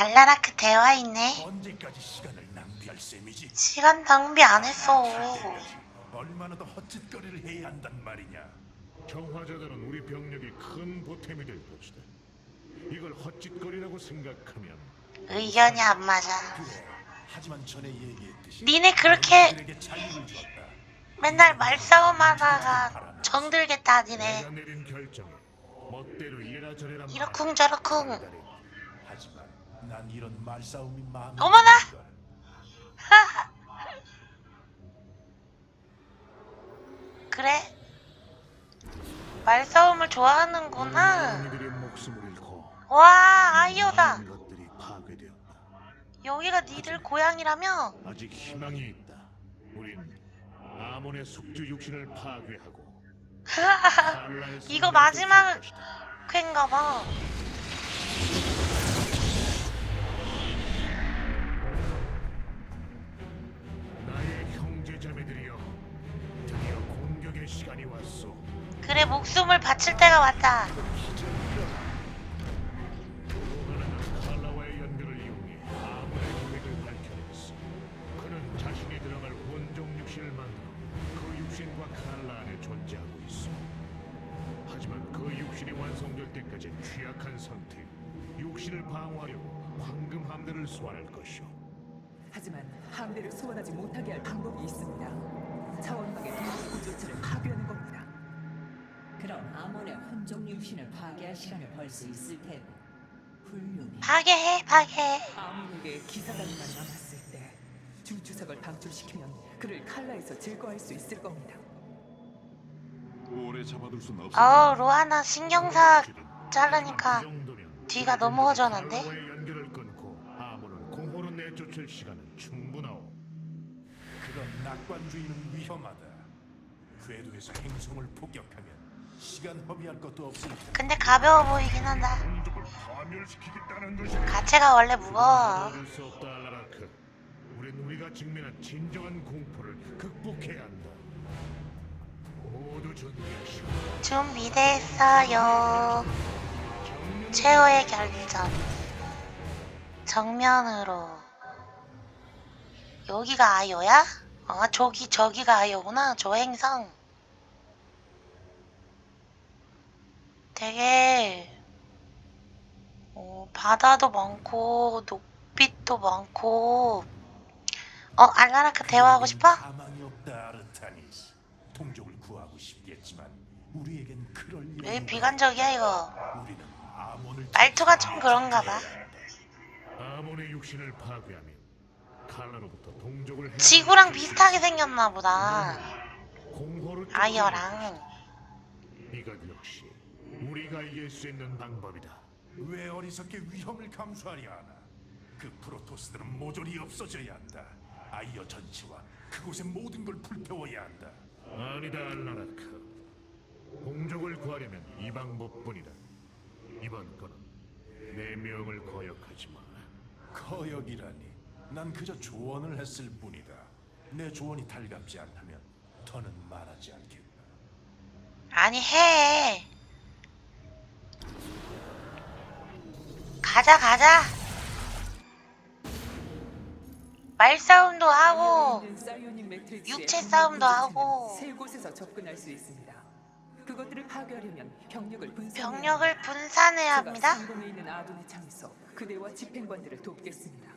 알라라크 대화 있네. 언제까지 시간을 낭비할 셈이지? 시간 낭비 안 했어. 얼마나 더 헛짓거리를 해야 한단 말이냐? 정화자들은 우리 병력이 큰 보탬이 될 것이다. 이걸 헛짓거리라고 생각하면 의견이 안 맞아. 그래. 하지만 전에 얘기했듯이 니네 그렇게 그에게 자유를 줬다. 맨날 말싸움 하다가 정들겠다 니네. 내가 내린 결정에 멋대로 이래라 저래라 이러쿵 저러쿵. 난 이런 말싸움이 마음에 어머나! 걸. 그래? 말싸움을 좋아하는구나. 목숨을 잃고 와 아이오다. 많은 것들이 파괴되었다. 여기가 니들 고향이라며? 아직 희망이 있다. 우린 아몬의 숙주 육신을 파괴하고 이거 마지막 될 것이다. 쾌인가 봐. 한 상태. 육신을 방어하려고 황금 함대를 소환할 것이오. 하지만 함대를 소환하지 못하게 할 방법이 있습니다. 차원막의 비밀 구조체를 파괴하는 겁니다. 그럼 아몬의 혼종 육신을 파괴할 시간을 벌 수 있을 테고 훌륭해. 파괴해 파괴해. 아몬에게 기사단만 남았을 때 주주석을 방출시키면 그를 칼라에서 제거할 수 있을 겁니다. 오래 잡아둘 순 없어. 어 로하나 신경사 자르니까 뒤가 너무 허전한데? 연결을 끊고 아몬은 공허로 내쫓을 시간은 충분하오. 그런 낙관주의는 위험하다. 궤도에서 행성을 폭격하면 시간 허비할 것도 없을 텐데. 근데 가벼워 보이긴 한다. 민족을 파멸시키겠다는 것이 가체가 원래 무거워. 막을 수 없다 알라라크. 우린 우리가 직면한 진정한 공포를 극복해야 한다. 모두 준비하시오. 준비됐어요. 최후의 결전. 정면으로. 여기가 아이오야? 아, 저기, 저기가 아이오구나. 저 행성. 되게, 어, 바다도 많고, 녹빛도 많고. 어, 알라라크 대화하고 싶어? 왜 비관적이야, 이거? 말투가 좀 그런가 봐. 지구랑 비슷하게 생겼나 보다. 아이어랑. 이것 역시 우리가 이길 수 있는 방법이다. 왜 어리석게 위험을 감수하려 하나? 그 프로토스들은 모조리 없어져야 한다. 아이어 전체와 그곳의 모든 걸 불태워야 한다. 아니다 알라라크. 공족을 구하려면 이 방법뿐이다. 이번 건은 내 명을 거역하지 마. 거역이라니. 난 그저 조언을 했을 뿐이다. 내 조언이 달갑지 않다면 더는 말하지 않겠다. 아니, 해. 가자, 가자. 말싸움도 하고, 육체 싸움도 하고. 세 곳에서 접근할 수 있습니다. 그것들을 파괴하려면 병력을 분산. 병력을 분산해야 합니다. 상공에 있는 아둔의 창에서 그대와 집행관들을 돕겠습니다.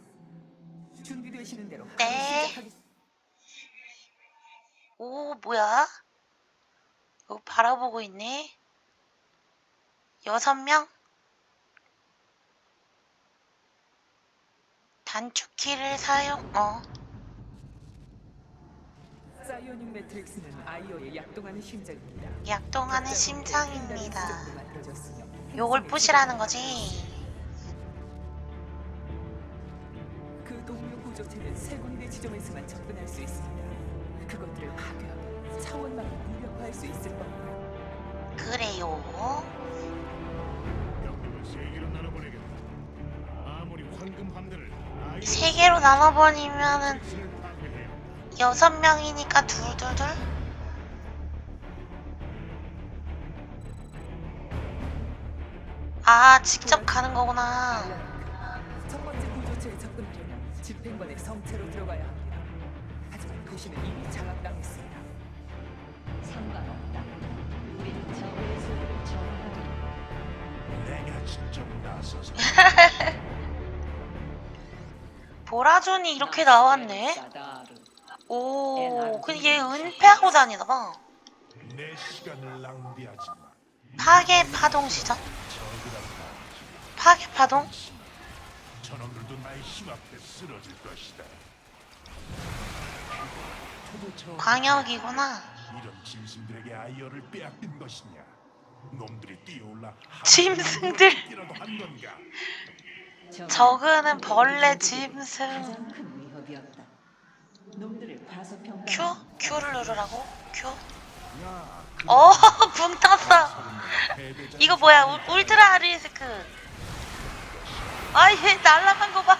준비되시는 대로 네. 오, 뭐야? 이거 바라보고 있네. 여섯 명? 단축키를 사용, 어. 사이오닉 매트릭스는 아이어의 약동하는 심장입니다. 약동하는 심장입니다. 요걸 행성의 부시라는 기반이 거지. 그 동료 구조체는 세 군데 지점에서만 접근할 수 있습니다. 그것들을 파괴하면 차원막을 무력화할 수 있을 겁니다. 그래요. 병력을 세 개로 나눠보내겠다. 아무리 황금 함대를 세 개로 나눠버리면은. 여섯 명이니까 둘둘둘? 아, 직접 가는 거구나. 첫 번째 접근하려면 집행관의 성체로 들어가야 합니다. 하지만 도시는 이미 장악당했습니다. 상관없다. 우리는 적의 소리를 저항하리. 내가 직접 나서서 보라존이 이렇게 나왔네. 오, 근데 얘 은폐하고 다니나 봐. 내 시간을 낭비하지 마. 파괴 파동 시작. 파괴 파동? 저놈들도 나의 힘 앞에 쓰러질 것이다. 광역이구나. 이런 짐승들에게 아이어를 빼앗긴 것이냐? 놈들이 뛰어올라 짐승들. 적은 저그는 벌레 짐승. Q? Q를 누르라고? Q? 어, 붕 떴어. 이거 뭐야? 울, 울트라 리스크. 아, 얘 날라간 거 봐.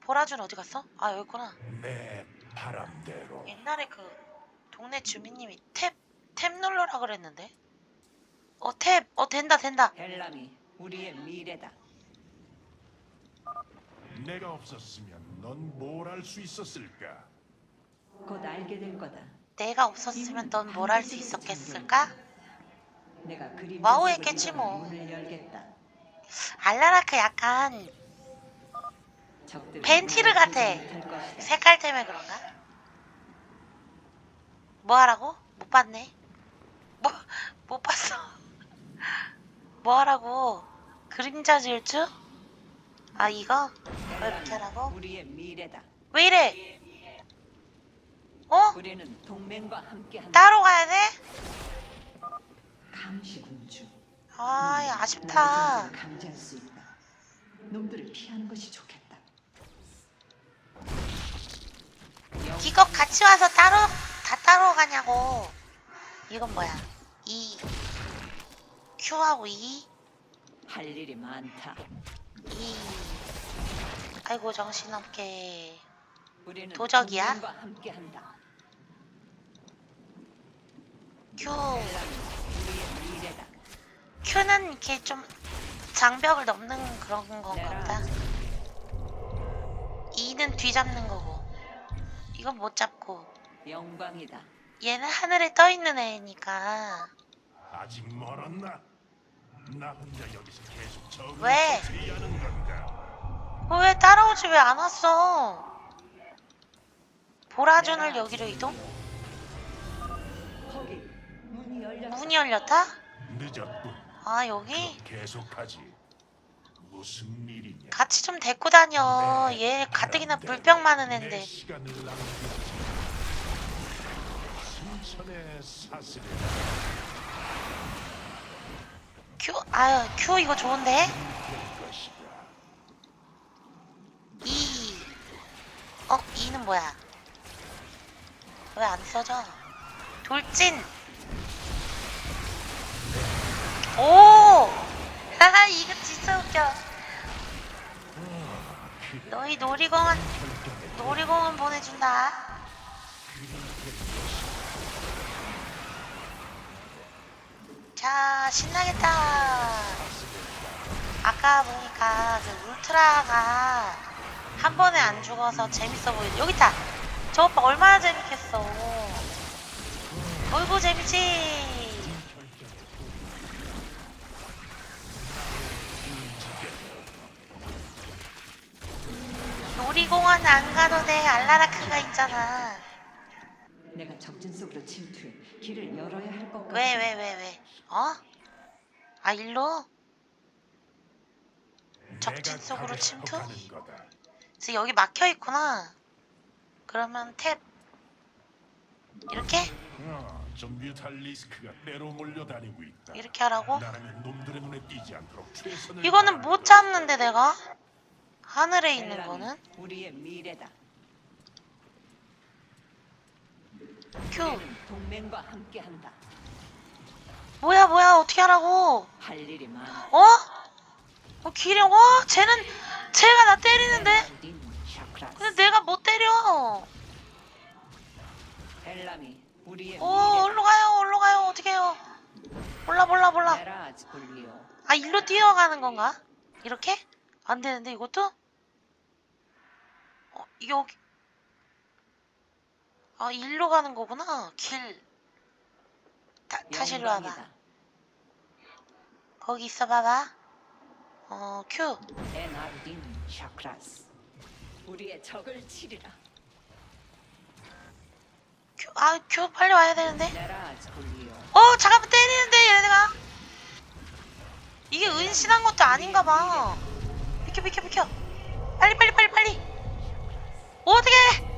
보라준 어디 갔어? 아, 여기 있구나. 내 바람대로 옛날에 그 동네 주민님이 탭, 탭 누르라 그랬는데. 어, 탭. 어, 된다, 된다. 벨람이 우리의 미래다. 내가 없었으면 넌 뭘 할 수 있었을까? 곧 알게 될 거다. 내가 없었으면 넌 뭘 할 수 있었겠을까? 내가 그림 와우 했겠지 뭐. 문을 열겠다. 알라라크 약간 적들은 벤티르 같아. 보지 못할 것이다. 색깔 때문에 그런가? 뭐 하라고? 못 봤네. 뭐, 못 봤어. 뭐 하라고? 그림자 질주? 아, 이거? 왜 이렇게 하라고? 우리의 미래다. 왜 이래? 어? 우리는 동맹과 함께한다. 따로 가야 돼? 감시군주. 아, 야, 아쉽다. 감지할 수 있다. 놈들을 피하는 것이 좋겠다. 이거 같이 와서 따로, 다 따로 가냐고. 이건 뭐야? E. Q하고 E? 할 일이 많다. E. 아이고, 정신없게. 우리는 도적이야? 동맹과 함께한다. Q. 우리의 미래다. Q는 이렇게 좀 장벽을 넘는 그런 건가 보다. E는 뒤잡는 거고. 이건 못 잡고. 영광이다. 얘는 하늘에 떠 있는 애니까. 아직 멀었나? 나 혼자 여기서 계속 적을 왜? 처치하는 건가? 어, 왜 따라오지 왜 안 왔어? 보라준을 여기로 이동? 거기 문이 열렸다. 문이 열렸다? 늦었군. 아 여기? 계속하지. 무슨 일이냐? 같이 좀 데리고 다녀. 얘 가뜩이나 물병 많은 내 앤데. 시간을 낭비하지. 순천의 사슬이 다. Q 아유 Q 이거 좋은데? 될 것이다. E 어 E는 뭐야? 왜 안 써져? 돌진 오 하하 이거 진짜 웃겨 너희 놀이공원 놀이공원 보내준다 자 신나겠다 아까 보니까 그 울트라가 한 번에 안 죽어서 재밌어 보이네. 여기 있다. 저 오빠 얼마나 재밌겠어. 어이구 재밌지. 놀이공원 안 가도 돼. 알라라크가 있잖아. 적진 속으로 침투해 길을 열어야 할 것 같아. 왜왜 왜 왜, 어? 아 일로? 적진 속으로 침투? 그래서 여기 막혀 있구나. 그러면 탭 이렇게 어, 좀 뮤탈리스크가 때로 몰려다니고 있다. 이렇게 하라고? 나라면 놈들의 눈에 띄지 않도록 최선을 이거는 못 잡는데 내가 하늘에 있는 거는 우리의 미래다. 큐 동맹과 함께한다. 뭐야 뭐야 어떻게 하라고 할 일이 많아. 어? 어 기령 어 쟤는 쟤가 나 때리는데 딘 샤크라스. 근데 내가 못 때려 벨람이 우리의 오 미래다. 올로 가요 올로 가요 어떻게 해요 몰라 몰라 몰라 불리오. 아 일로 뛰어가는 건가 이렇게 안 되는데 이것도? 어 여기 아 일로 가는 거구나 길 다, 다시 일로 와봐 영광이다. 거기 있어 봐봐 어큐 에나르딘 샤크라스. 우리의 적을 치리라. 큐, 아, 큐 빨리 와야 되는데. 어, 잠깐만 때리는데 얘네가. 이게 은신한 것도 아닌가 봐. 비켜, 비켜, 비켜. 빨리, 빨리, 빨리, 빨리. 어떻게?